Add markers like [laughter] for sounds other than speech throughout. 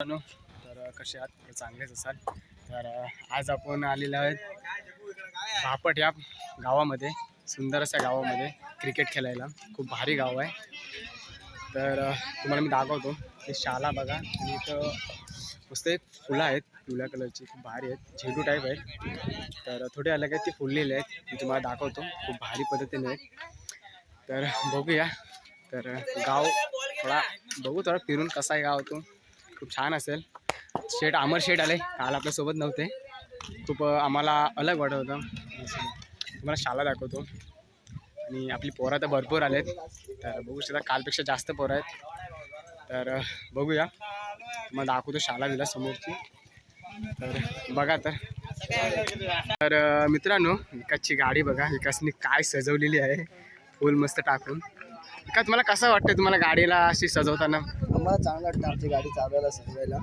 तर कसे आहात? तर चांगलेच असाल. तर आज आपण आलेलो आहेत भापट या गावामध्ये सुंदर अशा गावामध्ये क्रिकेट खेळायला. खूप भारी गाव आहे. तर तुम्हाला मी दाखवतो. ते शाला बघा. आणि इथं मस्त एक फुलं आहेत. पिवळ्या कलरची. खूप भारी आहेत. झेंडू टाईप आहेत. तर थोडे अलग आहेत. ते फुललेले आहेत. मी तुम्हाला दाखवतो. खूप भारी पद्धतीने आहेत. तर बघूया. तर गाव थोडा बघू थोडा फिरून कसा आहे गाव तो. खूप छान असेल. शेट अमर शेट आले. काल आपल्यासोबत नव्हते. खूप आम्हाला अलग वाटत होतं. तुम्हाला शाला दाखवतो. आणि आपली पोरं तर भरपूर आलेत. तर बघू शकता कालपेक्षा जास्त पोरं आहेत. तर बघूया. मग दाखवतो शाला दिला समोरची. तर बघा तर. तर मित्रांनो विकासची गाडी बघा. विकासनी काय सजवलेली आहे. फुल मस्त टाकून. विकास तुम्हाला कसं वाटतं तुम्हाला गाडीला अशी सजवताना? आम्हाला चांगलं वाटतं आमची गाडी चालवायला सजवायला.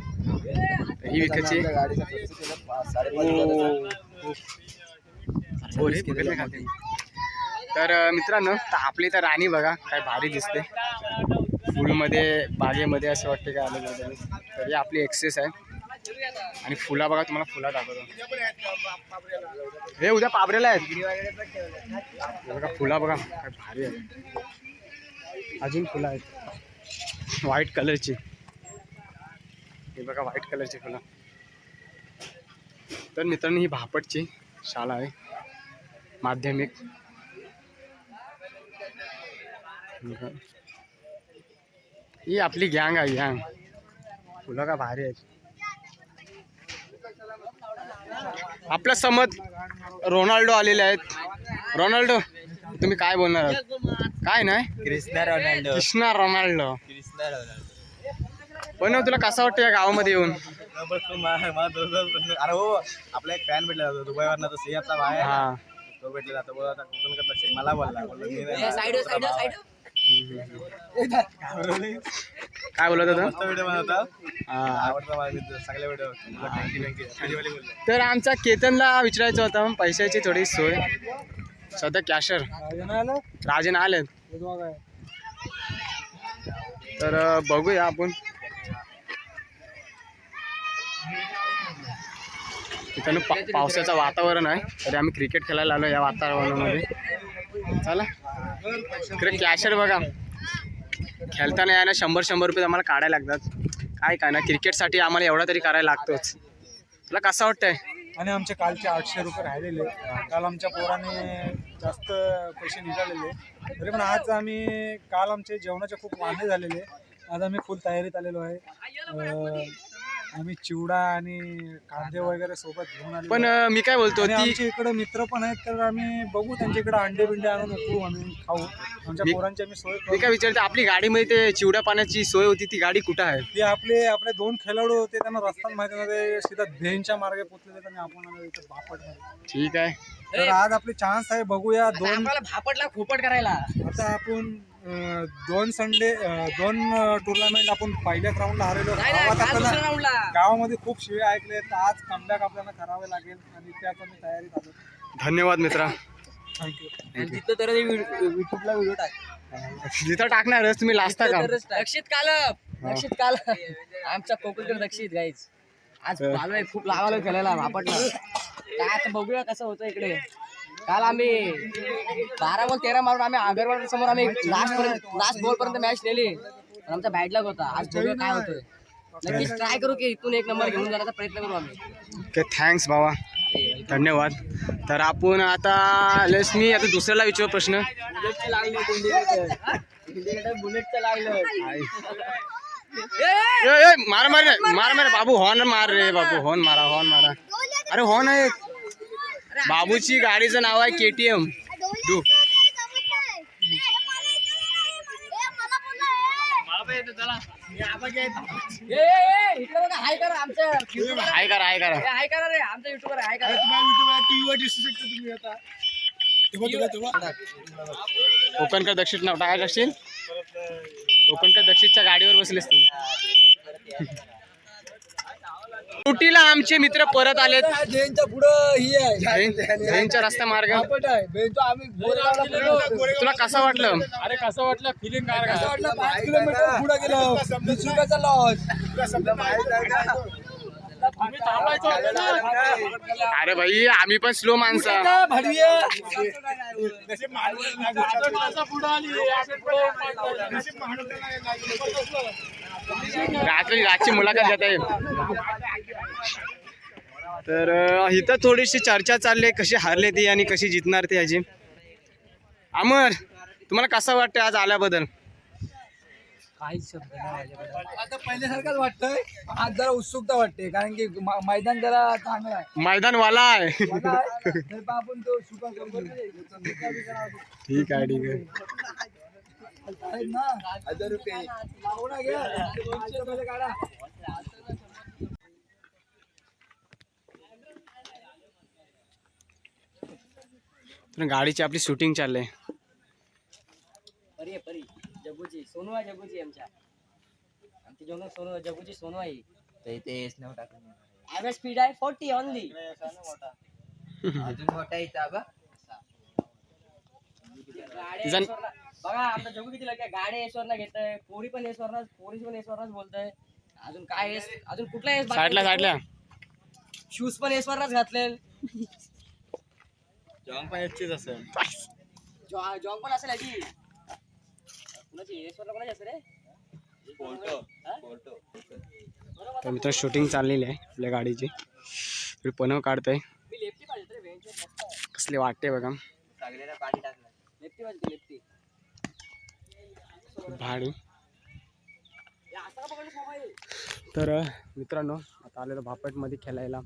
तर ही विकासची आमच्या गाडीचा खर्च केला पाच साडेपाच हजाराचा. हो रे, बघत नाही खाते. तर अ, मित्रांनो तर आपली तर राणी बघा काय भारी दिसते. फुलमध्ये बागेमध्ये असं वाटतं काय आलं. तर ही आपली एक्सेस आहे. आणि फुला बघा तुम्हाला फुला दाखवतो. हे उद्या पाबरेला आहेत. हे बघा फुला बघा काय भारी आहे अजून फुलं आहेत. व्हाईट कलरची हे बघा व्हाईट कलरची फुलं तर मित्रांनो ही भापटची शाळा आहे. माध्यमिक. बघा. ही आपली गँग आहे गँग फुलं का भारी आहेत. आपल्या समज रोनाल्डो आलेले आहेत. रोनाल्डो तुम्ही काय बोलणार आहात? काय नाही? Cristiano Ronaldo. Krishna Ronaldo. Cristiano Ronaldo. पण तुला कसं वाटतं या गावामध्ये येऊन? अरे हो आपला एक फॅन भेटला जातो दुबईवरनं तो सिंहचा भाई आहे ना, हा. तो भेटला जातो बोला आता कोकण करत असेल मला बोलला बोललो, मी नाही दुसरा भाव आहे. काय बोलत होता? मस्त व्हिडिओ बनवता. हा. आवडता मला मित्र, सगळे व्हिडिओ थँक्यू थँक्यू खालीवाली बोलले तर आमचा केतनला विचारायचं होतं पैशाची थोडी सोय. सध्या कॅशर. राजन आले? तर बघूया आपण. इथं पा पावसाचं वातावरण आहे. तरी आम्ही क्रिकेट खेळायला आलो या वातावरणामध्ये. चला. इकडे कॅशर बघा. खेळताना या ना शंभर शंभर रुपये आम्हाला काढायला लागतात. काय काय ना क्रिकेटसाठी आम्हाला एवढा तरी करायला लागतोच. तुला कसं वाटतंय? आणि आमचे कालचे आठशे रुपये राहिलेले. काल आमच्या पोराने जास्त पैसे निघालेले. तरी पण आज आम्ही काल आमचे जेवणाचे खूप वांदे झालेले. आज आम्ही फुल तयारीत आलेलो आहे. आम्ही चिवडा आणि कांदे वगैरे सोबत घेऊन आलेलो. पण. अं, मी काय बोलतो आणि ती आमच्या इकडे मित्र पण आहेत तर आम्ही बघू त्यांच्या इकडे अंडे बिंडे आणून उकळू आम्ही खाऊ. आमच्या मी- पोरांची आम्ही सोय मी करू. काय विचारते आपली गाडीमध्ये ते चिवड्या पाण्याची सोय होती ती गाडी कुठं आहे? ते आपले आपले दोन खेळाडू होते त्यांना रस्ता माहिती नव्हते सीधा भेंच्या मार्गे पोचलेले आणि आपण आलो इथे बापट ठीक आहे. तर आज आपली चान्स आहे बघूया दोन भापटला खोपट करायला. आता आपण दोन संडे दोन टुर्नामेंट आपण पहिल्याच राऊंडला आपल्याला राऊंडला गावामध्ये खूप शिवे ऐकले तर आज कमबॅक आपल्याला करावे लागेल आणि त्यात आम्ही तयारीत आलो धन्यवाद मित्रा. थँक्यू तिथं तर युट्यूबला व्हिडिओ टाक. जिथं टाकणारच तुम्ही लाजता का रक्षित कालप रक्षित कालप आमच्या कोकणकर रक्षित गाईच आज खूप लावालो खेळायला भापटला काय आता बघूया कसं होतं इकडे. काल आम्ही बारा बॉल तेरा मारून आम्ही अगरवाड समोर आम्ही लास्ट पर्यंत लास्ट बॉल पर्यंत मॅच नेली. पण आमचा बॅट लक होता. आज बघूया काय होतंय. नक्कीच ट्राय करू की इथून एक नंबर घेऊन जाण्याचा प्रयत्न करू आम्ही. ओके थँक्स बाबा. धन्यवाद. तर आपण आता लेस मी आता दुसऱ्याला विचारू प्रश्न. बुलेटचं लागलं मार मार मार मार बाबू हॉर्न मार रे बाबू हॉर्न मारा हॉर्न मारा. अरे हॉर्न आहे. बाबूची गाडीचं नाव आहे के टी एम डू ए, ए, ए, इकडे बघा हाय करा. हाय करा हाय करा. ए, हाय करा रे आमचा युट्यूबर हाय करा. कोकणकर दक्षिण नाव काय दक्षिण कोकणकर दक्षिणच्या गाडीवर बसलेस तू सुटीला आमचे मित्र परत आलेत. जैनच्या पुढं ही आहे. जैन- जैनचा रस्ता मार्ग. बापट आहे. बेंचो आम्ही गोरेगावला गेलो. तुला कसं वाटलं? अरे कसं वाटलं? फिलिंग काय? असं वाटलं? पाच किलोमीटर पुढे गेलो. वीस रुपयाचा लॉस अरे भाई आम्ही पण स्लो माणसं. रात्री रातची मुलाखत घेत आहे तर इथं थोडीशी चर्चा चालली आहे कशी हारले ती आणि कशी जितणार ती ह्याची अमर तुम्हाला कसं वाटतं आज आल्याबद्दल? आता पहिल्यासारखंच वाटतंय आज जरा उत्सुकता वाटते कारण की म- मैदान जरा चांगलं आहे. मैदान वाला आहे. मला आहे, तरी पण आपण तो सुका करून घेऊ. ठीक आहे ठीक आहे. आहेत ना? हजार रुपये. लावू ना घ्या. दोनशे रुपयाला काढा तर गाडीची आपली शूटिंग चालली परी परी. जगूची सोनू आहे जगूची आमच्या. आमची जेवण सोनू जगूची सोनू आहे. ते तेच नाव टाकून ॲव्हरेज स्पीड आहे फोर्टी ऑनली अजून मोठा इथं बा जन- बघा आमचा जगू किती लगे गाडी ऐश्वरला घेत आहे पोरी पण ऐश्वरला पोरी पण ऐश्वरलाच बोलतोय. अजून काय एस अजून कुठला एस साईडला साईडला. शूज पण ऐश्वरलाच घातले जॉन पण एकटीच असेल. जॉंग पण असेल याची कुणाची? ऐश्वरला कोणाची असेल रे? फोटो? फोटो तर मित्र शूटिंग चाललेली आहे आपल्या गाडीची. तर पनव काढतोय. कसली वाटते बघा. पाणी भाडी असा का पकडलं मोबाईल? तर मित्रांनो आता आलेलो भापटमध्ये खेळायला.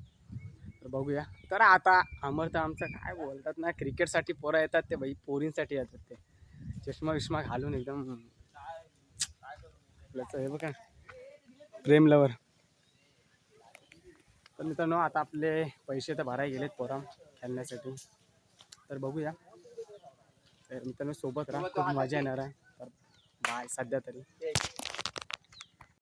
बघूया. तर आता अमर तर आमचं काय बोलतात ना क्रिकेटसाठी पोरं येतात ते भाई पोरींसाठी येतात ते. चष्मा विष्मा घालून एकदम हे बघा प्रेम लवर तर मित्रांनो आता आपले पैसे तर भरायला गेलेत पोरा खेळण्यासाठी. तर बघूया. तर मित्रांनो सोबत राहा खूप मजा येणार आहे. तर बाय सध्या तरी.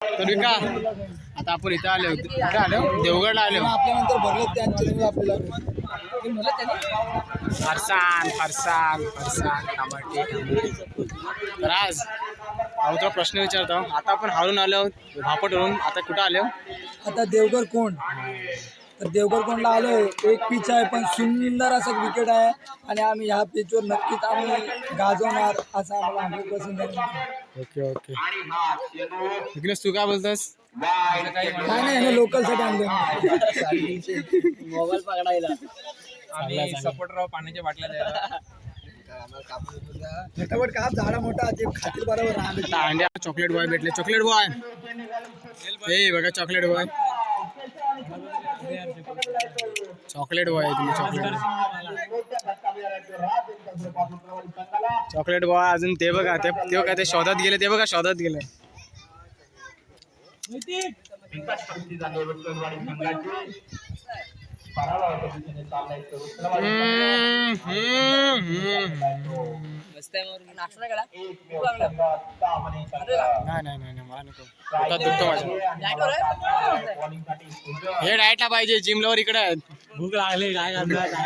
तर विका आता आपण इथं आलो कुठे आलो देवगडला आलो आपल्यानंतर भरले त्यांचे आपल्याला. फरसाण फरसाण फरसाण टमाटे तर आज हा तुला प्रश्न विचारतो. आता आपण हारून आलो भापटवरून. आता कुठं आलो आता देवघर कोण? तर देवघर कोणला आलो? एक पिच आहे पण सुंदर असं क्रिकेट आहे. आणि आम्ही ह्या पिचवर नक्कीच आम्ही गाजवणार असं आम्हाला hundred percent okay okay Vighnesh तू काय बोलतोस काय नाही ना लोकलसाठी आणलं मोबाईल पकडायला चांगला चांगला पाण्याच्या बाटल्या द्यायला फटाफट का झाडा मोठा ते खातील बरोबर अंड्या चॉकलेट बॉय भेटले चॉकलेट बॉय हे बघा चॉकलेट बॉय चॉकलेट बॉय तुम्ही चॉकलेट. चॉकलेट बॉय अजून ते बघा ते ते बघा ते शोधात गेले ते बघा शोधात गेले. हे हम्म, हम्म. हे डाएटला पाहिजे जिम लवर इकडे. भूक लागली काय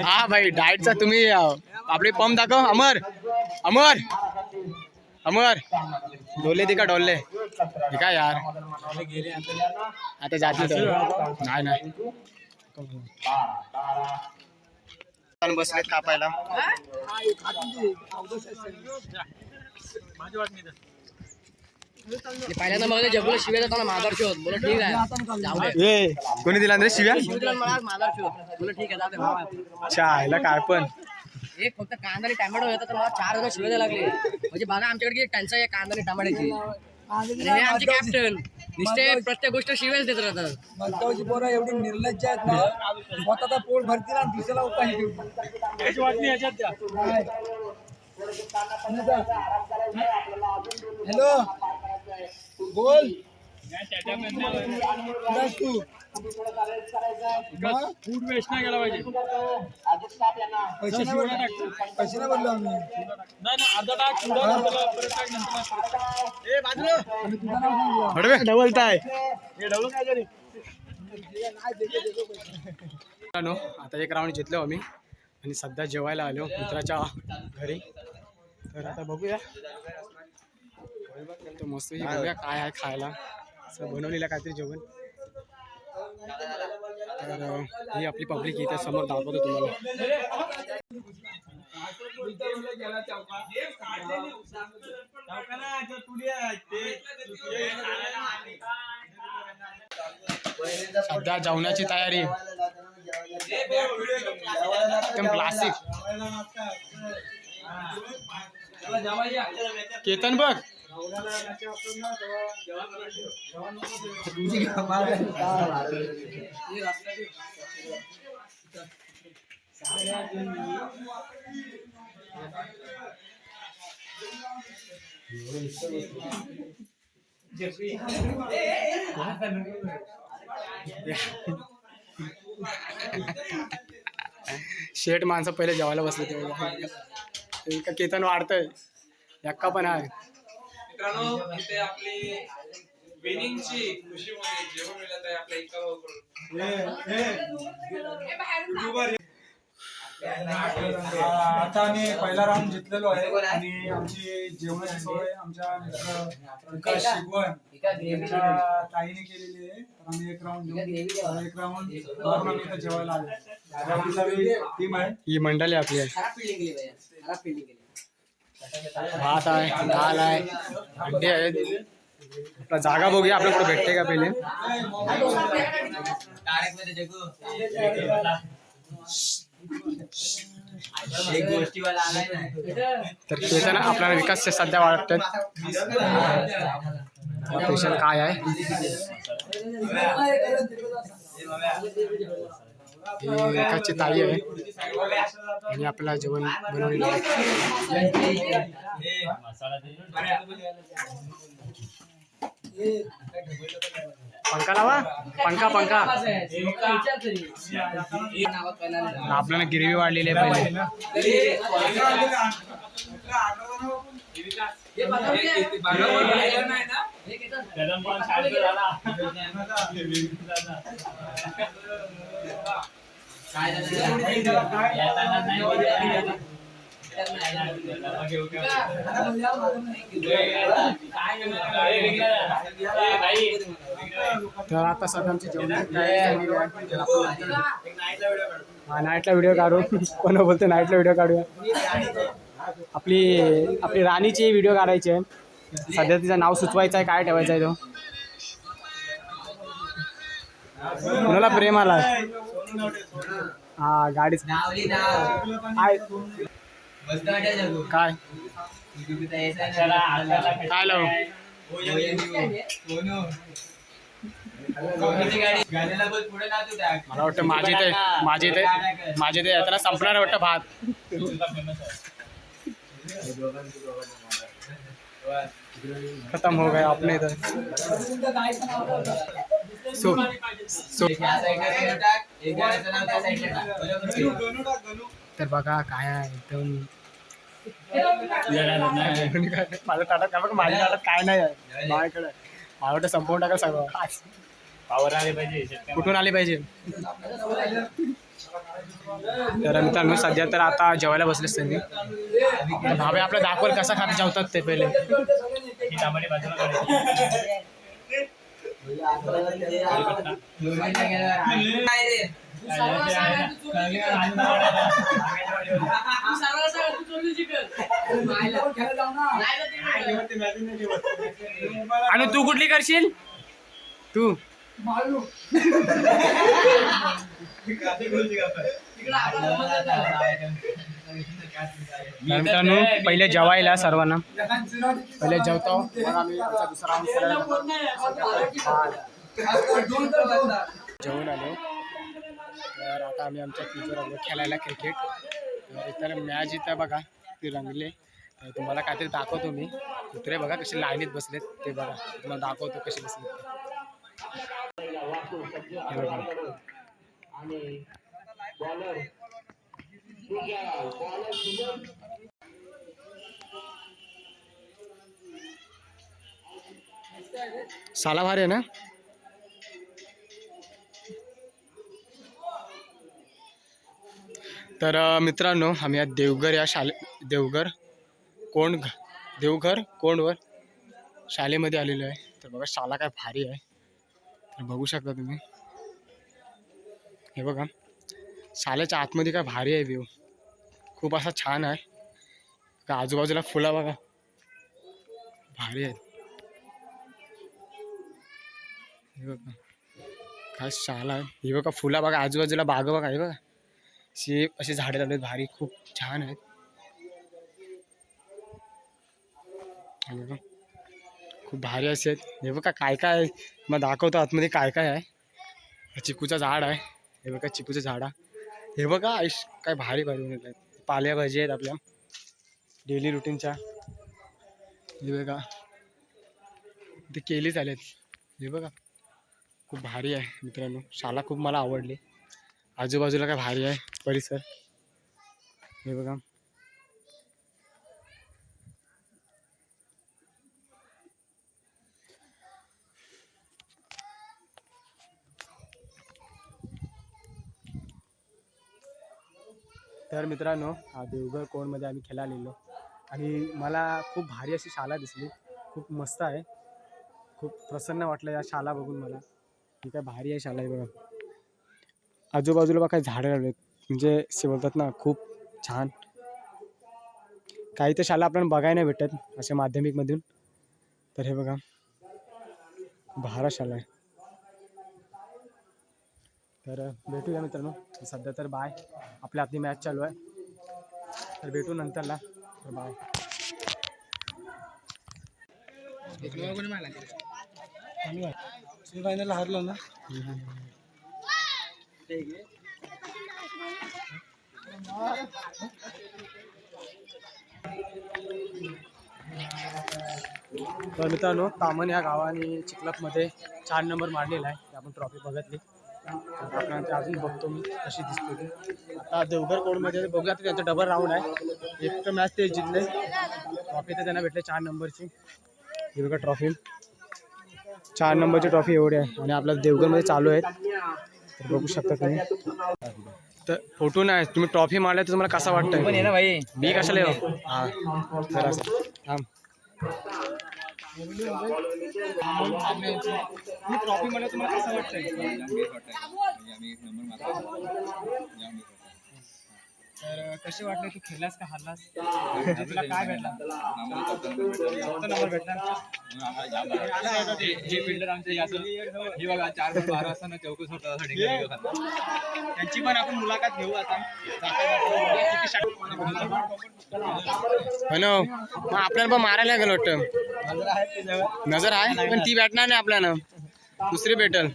हा भाई डाएटचा तुम्ही आपले पंप दाखव. अमर अमर अमर. डोले ती का डोलले हे काय यार. आता जाते नाही नाही. बसलेत कापायला. ते पहिल्यांदा मग जगूला शिव्या देताना माघार शोध. बोला ठीक आहे. जाऊ दे. ए कोणी दिला रे शिव्या? शिवला मला माघार शोध. बोला ठीक आहे जाऊ दे. भावा. चायला काय पण. एक फक्त कांदा आणि टॅमॅटो होता तर मला चार जण शिव्या द्यायला लागले. म्हणजे बघा आमच्याकडे किती टंचाई आहे कांदा आणि टमाट्याची आणि हे आमचे कॅप्टन नुसते प्रत्येक गोष्ट शिव्याच देत राहतात. मलकावची पोरं एवढी निर्लज्ज आहेत ना स्वतःचा पोट भरतील आणि दुसऱ्याला उपाशी ठेवतील हॅलो. बोल. फूड वेस्ट नाही केला पाहिजे पैसे नाही बोललो पैसे नाही बोललो आम्ही नाही नाही अर्धा टाक पुढं डबल टाय मित्रांनो आता एक राऊंड जितलो आम्ही आणि सध्या जेवायला आलो मित्राच्या घरी. तर आता बघूया. मस्त काय आहे खायला. असं बनवलेलं काहीतरी जेवण. तर ही आपली पब्लिक इथे समोर दाखवतो तुम्हाला. सध्या जेवणाची तयारी. एकदम क्लासिक केतन बघ. शेठ माणसं पहिले जेवायला बसले ते केतन वाढतंय. यक्का पण आहे. मित्रांनो इथे आपली विनिंगची खुशीमध्ये जेवण मिळत आहे आपल्या एका आता आम्ही पहिला राऊंड जिंकलेलो आहे आणि आमची जेवणाची सोय आमच्या शिकवण यांच्या ताईने केलेली आहे. तर आम्ही एक राऊंड घेऊन एक राऊंड आम्ही इथं जेवायला आलो. टीम आहे. ही मंडळी आपली आहे. भात आहे दाल आहे अंडे आहेत. आपला जागा बघूया आपल्या कुठे भेटते का पहिले? तर केतन आपल्याला विकास सध्या वाटतात स्पेशल काय आहे? ही विकासची ताई आहे. आणि आपल्याला जेवण बनवलेलं आहे. पंखा लावा. पंखा पंखा. आपल्याला गिरवी वाढलेली आहे पहिले. तर आता जेवण. हा नाईटला व्हिडिओ काढू. [laughs] कोण बोलतो नाईटला व्हिडिओ काढूया? आपली आपली राणीची व्हिडिओ काढायची आहे. सध्या तिचं नाव सुचवायचं आहे काय ठेवायचं आहे तो? कुणाला प्रेम आला हा गाडी काय? काय? काय लावू? मला वाटतं माझी ते माझी ते माझी ते आता संपणार वाटतं भात. [laughs] खतम हो गया आपने इधर। सो सो तर बघा काय आहे एकदम माझं ताटात काय बघा माझ्या ताटात काय नाही आहे. माझ्याकडे मला वाटतं संपवून टाका सगळं पावर आले पाहिजे कुठून आले पाहिजे? तर मित्रांनो सध्या तर आता जेवायला बसलेच त्यांनी तर भावे आपलं दाखवल कसा खात जेवतात ते पहिले. आणि तू कुठली करशील? तू. तर मित्रांनो पहिले जेवायला सर्वांना. पहिले जेवतो दुसरा जेवून आलो. तर आता आम्ही आमच्या पिचवर आलो खेळायला क्रिकेट तर इतर मॅच इथं बघा ती रंगले. तर तुम्हाला काहीतरी दाखवतो मी. कुत्रे बघा कसे लाईनीत बसलेत ते बघा. तुम्हाला दाखवतो कसे बसलेत. ते. हे बघा. साला भारी आहे ना तर मित्रांनो आम्ही आज देवघर या शाले देवघर कोंड देवघर कोंडवर शाळेमध्ये आलेलो आहे तर बघा शाळा काय भारी आहे तर बघू शकता तुम्ही. हे बघा. शाळेच्या आतमध्ये काय भारी आहे व्ह्यू खूप असा छान आहे. का आजूबाजूला फुलं बघा. भारी आहेत. हे बघा. काय शाळा आहे. हे बघा फुलं बघा. आजूबाजूला बाग बघा. हे बघा. अशी अशी झाडे लावले भारी. खूप छान आहेत. हे बघा. खूप भारी असे आहेत. हे बघा काय काय आहे. मग दाखवतो आतमध्ये काय काय आहे. चिकूचं झाड आहे. हे बघा चिकूचं झाड. आहे हे बघा आयुष काय भारी भारी आहेत आहे. पाल्या भाजी आहेत आपल्या. डेली रुटीनच्या हे बघा. ते केली चालेल हे बघा. खूप भारी आहे मित्रांनो. शाळा खूप मला आवडली. आजूबाजूला काय भारी आहे. परिसर. हे बघा. तर मित्रांनो देवघर कोणमध्ये आम्ही खेळायला आलेलो आणि मला खूप भारी अशी शाळा दिसली. खूप मस्त आहे. खूप प्रसन्न वाटलं या शाळा बघून मला. ही काय भारी आहे शाळा आहे बघा. आजूबाजूला बघा काही झाडं लावलेत. म्हणजे असे बोलतात ना खूप छान. काही तर शाळा आपल्याला बघायला नाही भेटत अशा माध्यमिकमधून. तर हे बघा. भारा शाळा आहे. तर भेटूया मित्रांनो. सध्या तर बाय. आपली आपली मॅच चालू आहे. तर भेटू नंतरला. तर बाय. फायनल हारलो ना. तर मित्रांनो तामण या गावाने चिखलापमध्ये चार नंबर मारलेला आहे. आपण ट्रॉफी बघितली. अजून बघतो मी कशी दिसते ती. आता देवघर कोडमध्ये बघूया तर त्यांचं डबल राऊंड आहे. एक तर मॅच ते जिंकले. ट्रॉफी तर त्यांना भेटले चार नंबरची ही बघा ट्रॉफी चार नंबरची ट्रॉफी एवढी आहे. आणि आपल्या देवघरमध्ये चालू आहेत. तर बघू शकता तुम्ही. तर फोटो नाही. तुम्ही ट्रॉफी मारल्या तर तुम्हाला कसा वाटतं मी कशाला येऊ? हा. ट्रॉफी मला तुम्हाला कसं वाटतंय तर कसे वाटले तू खेळलास का हारलास? तुला काय भेटला? चौथा नंबर भेटला? जे फिल्डर आमचे याचं हे बघा चार बॉल बारा असताना चौकस होता. त्यांची पण आपण मुलाखत घेऊ आता. हो ना. मग आपल्याला पण मारायला गेलो वाटतं. नजर आहे पण ती भेटणार नाही आपल्याला. दुसरी भेटल.